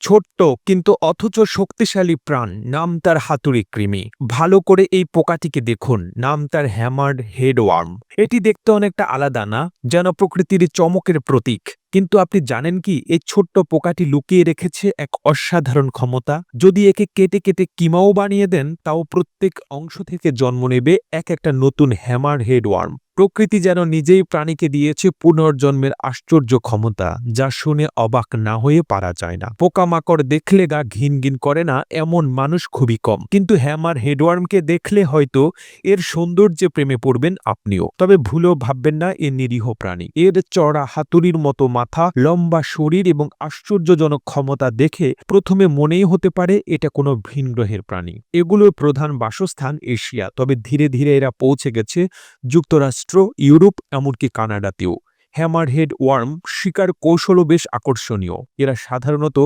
ছোট্ট কিন্তু অথচ শক্তিশালী প্রাণ নাম তার হাতুড়ি কৃমি। ভালো করে এই পোকাটিকে দেখুন, নাম তার হ্যামার্ড হেডওয়ার্ম। এটি দেখতে অনেকটা আলাদা না, যেন প্রকৃতির চমকের প্রতীক। কিন্তু আপনি জানেন কি এই ছোট্ট পোকাটি লুকিয়ে রেখেছে এক অসাধারণ ক্ষমতা। যদি একে কেটে কেটে কিমাও বানিয়ে দেন, তাও প্রত্যেক অংশ থেকে জন্ম নেবে এক একটা নতুন হ্যামার হেডওয়ার্ম। প্রকৃতি যেন নিজেই প্রাণীকে দিয়েছে পুনর্জন্মের আশ্চর্য ক্ষমতা, যা শুনে অবাক না হয়ে পারা যায় না। পোকামাকড় দেখলে গা ঘিন ঘিন করে না, এমন মানুষ খুবই কম। কিন্তু হ্যামার হেডওয়ার্মকে দেখলে হয়তো এর সৌন্দর্যে প্রেমে পড়বেন আপনিও। তবে ভুলেও ভাববেন না, এ নিরীহ প্রাণী। এর চড়া হাতুড়ির মতো মাথা, লম্বা শরীর এবং আশ্চর্যজনক ক্ষমতা দেখে প্রথমে মনেই হতে পারে এটা কোনো ভিনগ্রহের প্রাণী। এগুলোর প্রধান বাসস্থান এশিয়া, তবে ধীরে ধীরে এরা পৌঁছে গেছে যুক্তরাষ্ট্র, ইউরোপ, এমনকি কানাডাতেও। হ্যামারহেড ওয়ার্ম শিকার কৌশলও বেশ আকর্ষণীয়। এরা সাধারণত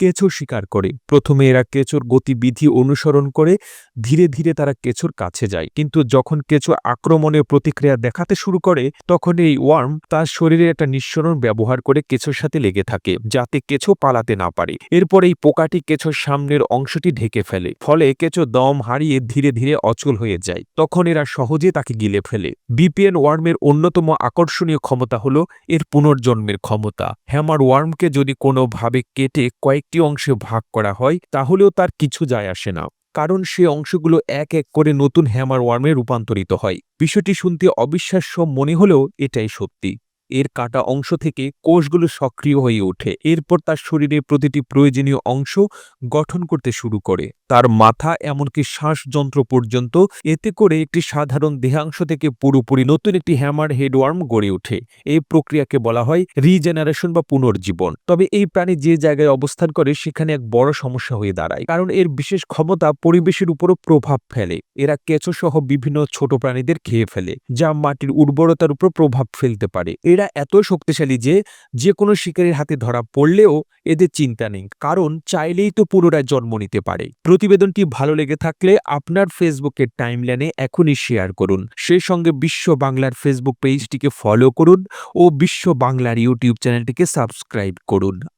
কেঁচো শিকার করে। প্রথমে এরা কেঁচোর গতিবিধি অনুসরণ করে, ধীরে ধীরে তারা কেঁচোর কাছে যায়। কিন্তু যখন কেঁচো আক্রমণের প্রতিক্রিয়া দেখাতে শুরু করে, তখন এই ওয়ার্ম তার শরীরে একটা নিঃসরণ ব্যবহার করে কেঁচোর সাথে লেগে থাকে, যাতে কেঁচো পালাতে না পারে। এরপর এই পোকাটি কেঁচোর সামনের অংশটি ঢেকে ফেলে, ফলে কেঁচো দম হারিয়ে ধীরে ধীরে অচল হয়ে যায়। তখন এরা সহজে তাকে গিলে ফেলে। বিপিএন ওয়ার্মের অন্যতম আকর্ষণীয় ক্ষমতা হল এর পুনর্জন্মের ক্ষমতা। হ্যামার ওয়ার্মকে যদি কোনোভাবে কেটে কয়েকটি অংশে ভাগ করা হয়, তাহলেও তার কিছু যায় আসে না, কারণ সে অংশগুলো এক এক করে নতুন হ্যামার ওয়ার্মে রূপান্তরিত হয়। বিষয়টি শুনতে অবিশ্বাস্য মনে হলেও এটাই সত্যি। এর কাটা অংশ থেকে কোষগুলো সক্রিয় হয়ে ওঠে। এরপর তার শরীরের প্রতিটি প্রয়োজনীয় অংশ গঠন করতে শুরু করে। তার মাথা এমনকি শ্বাসযন্ত্র পর্যন্ত, এতে করে একটি সাধারণ দেহাংশ থেকে পুরোপুরি নতুন একটি হ্যামার হেডওয়ার্ম গড়ে ওঠে। এই প্রক্রিয়াকে বলা হয় রিজেনারেশন বা পুনর্জীবন। তবে এই প্রাণী যে জায়গায় অবস্থান করে, সেখানে এক বড় সমস্যা হয়ে দাঁড়ায়। কারণ এর বিশেষ ক্ষমতা পরিবেশের উপরও প্রভাব ফেলে। এরা কেঁচো সহ বিভিন্ন ছোট প্রাণীদের খেয়ে ফেলে, যা মাটির উর্বরতার উপর প্রভাব ফেলতে পারে। এরা এত শক্তিশালী যে যে কোনো শিকারের হাতে ধরা পড়লেও এদের চিন্তা নেই। কারণ চাইলেই তো পুনরায় জন্ম নিতে পারে। প্রতিবেদনটি ভালো লেগে থাকলে আপনার ফেসবুকের টাইমলাইনে এখনই শেয়ার করুন। সেই সঙ্গে বিশ্ব বাংলার ফেসবুক পেজটিকে ফলো করুন ও বিশ্ব বাংলার ইউটিউব চ্যানেলটিকে সাবস্ক্রাইব করুন।